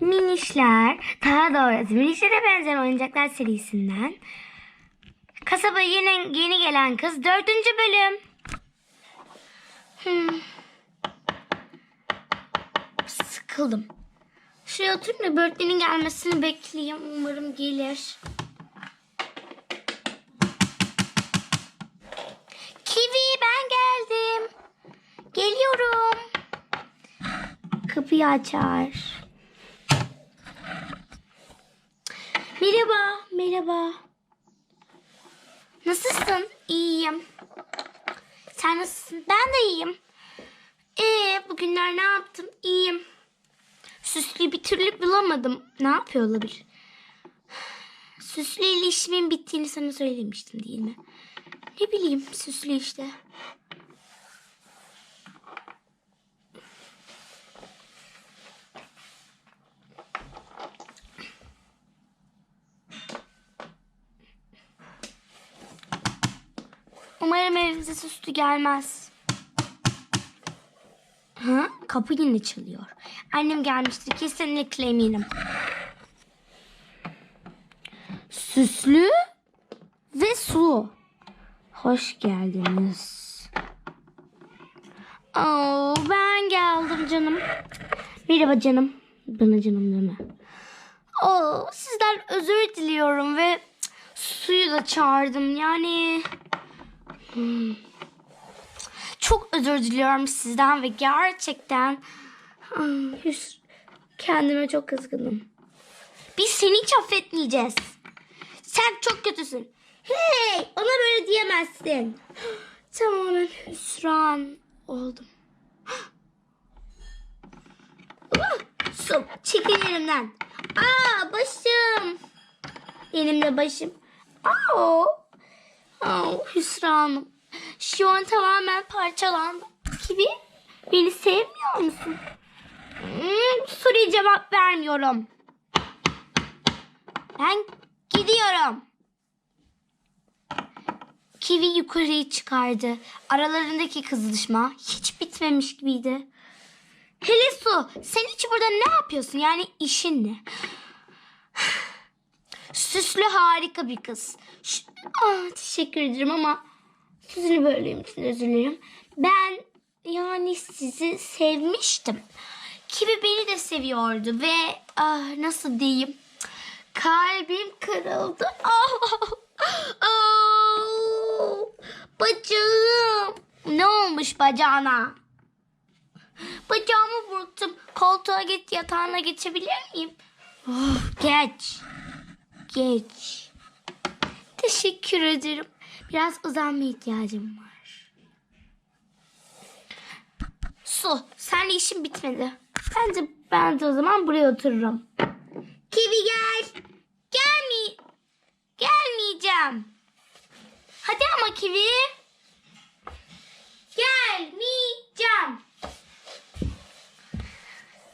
Minişler, daha doğrusu Minişlere benzeyen oyuncaklar serisinden Kasaba yeni, yeni gelen kız dördüncü bölüm. Hmm. Sıkıldım. Şuraya oturayım da Birdie'nin gelmesini bekleyeyim. Umarım gelir. Kiwi ben geldim. Geliyorum. Kapıyı açar. Merhaba, merhaba. Nasılsın? İyiyim. Sen nasılsın? Ben de iyiyim. Ee, bugünler ne yaptım? İyiyim. Süslüyü bir türlü bulamadım. Ne yapıyor olabilir? Süslü ile işimin bittiğini sana söylemiştim değil mi? Ne bileyim süslü işte. Umarım evimize süslü gelmez. Ha? Kapı yine çalıyor. Annem gelmiştir kesinlikle eminim. Süslü ve su. Hoş geldiniz. Oo, ben geldim canım. Merhaba canım. Bana canım deme. Oo, sizden özür diliyorum ve suyu da çağırdım. Yani çok özür diliyorum sizden ve gerçekten hmm, kendime çok kızgınım. Biz seni hiç affetmeyeceğiz. Sen çok kötüsün. Hey, ona böyle diyemezsin. Tamamen hüsran oldum. Su, çekil elimden. Aa, başım. Elimde başım. Aa, aa, hüsranım. Şu an tamamen parçalandım. Gibi beni sevmiyor musun? Hmm, soruya cevap vermiyorum. Ben gidiyorum. Kiwi yukarıya çıkardı. Aralarındaki kızışma hiç bitmemiş gibiydi. Hele Su sen hiç burada ne yapıyorsun? Yani işin ne? Süslü harika bir kız. Ş- ah, teşekkür ederim ama sözünü böldüğüm için özür dilerim. Ben yani sizi sevmiştim. Kiwi beni de seviyordu ve ah, nasıl diyeyim kalbim kırıldı. Ah, ah, bacağım. Ne olmuş bacağına? Bacağımı burktum. Koltuğa git yatağına geçebilir miyim? Oh, geç. Geç. Teşekkür ederim. Biraz uzanma ihtiyacım var. Su, senle işim bitmedi. Bence ben de o zaman buraya otururum. Kivi gel. Gelmi gelmeyeceğim. Hadi ama Kivi. Gelmeyeceğim.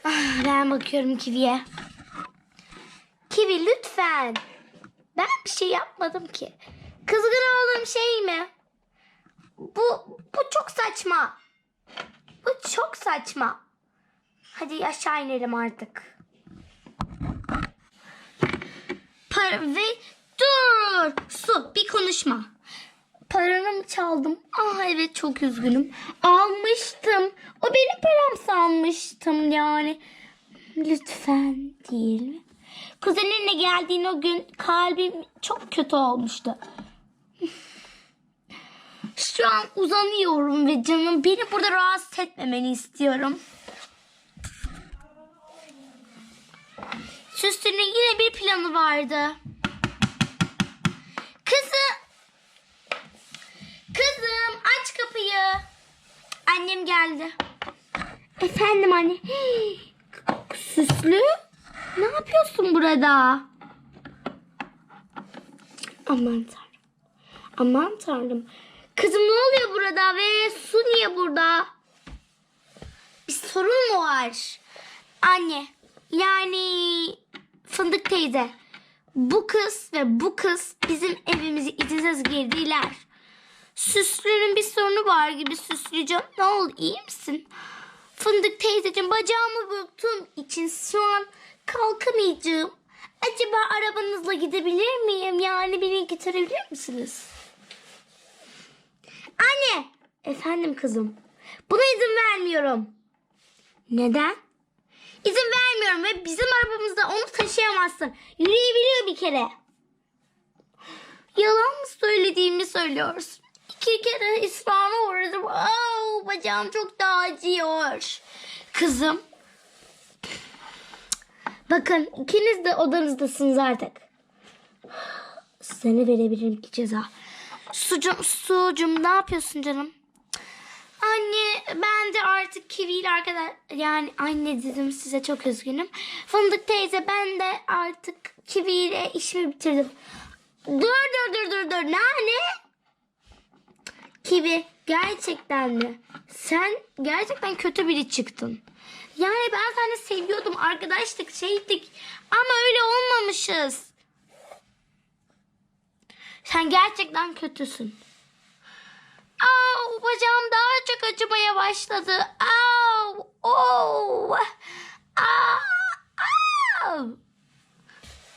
Ah, ben bakıyorum Kivi'ye. Kivi lütfen. Ben bir şey yapmadım ki. Kızgın olduğum şey mi? Bu, bu çok saçma. Bu çok saçma. Hadi aşağı inelim artık. Para ve dur. Su bir konuşma. Paranı mı çaldım? Ah evet çok üzgünüm. Almıştım. O benim param sanmıştım yani. Lütfen değil mi? Kuzeninle geldiğin o gün kalbim çok kötü olmuştu. Şu an uzanıyorum ve canım beni burada rahatsız etmemeni istiyorum. Süslü'nün yine bir planı vardı. Kızım. Kızım aç kapıyı. Annem geldi. Efendim anne. Süslü. Ne yapıyorsun burada? Aman tanrım. Aman tanrım. Kızım ne oluyor burada ve su niye burada? Bir sorun mu var? Anne yani Fındık teyze bu kız ve bu kız bizim evimize izinsiz girdiler. Süslü'nün bir sorunu var gibi Süslücüğüm. Ne oldu iyi misin? Fındık teyzeciğim bacağımı burktuğum için şu an kalkamayacağım. Acaba arabanızla gidebilir miyim? Yani beni getirebilir misiniz? Anne! Efendim kızım. Buna izin vermiyorum. Neden? İzin vermiyorum ve bizim arabamızda onu taşıyamazsın. Yürüyebiliyor bir kere. Yalan mı söylediğimi söylüyorsun? İki kere ısrarına uğradım. Oh, bacağım çok da acıyor. Kızım. Bakın ikiniz de odanızdasınız artık. Seni verebilirim ki ceza. Sucum, sucum ne yapıyorsun canım? Anne ben de artık kiviyle arkadaş yani anne dedim size çok üzgünüm. Fındık teyze ben de artık kiviyle işimi bitirdim. Dur dur dur dur dur nane? Kivi gerçekten mi? Sen gerçekten kötü biri çıktın. Yani ben seni seviyordum arkadaşlık şeydik ama öyle olmamışız. Sen gerçekten kötüsün. Au, bacağım daha çok acımaya başladı. Au, oh, Aa, au.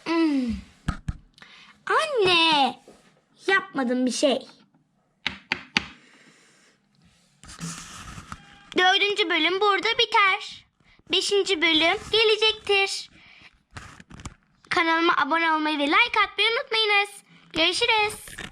Hmm. Anne, yapmadım bir şey. Dördüncü bölüm burada biter. Beşinci bölüm gelecektir. Kanalıma abone olmayı ve like atmayı unutmayınız. Görüşürüz.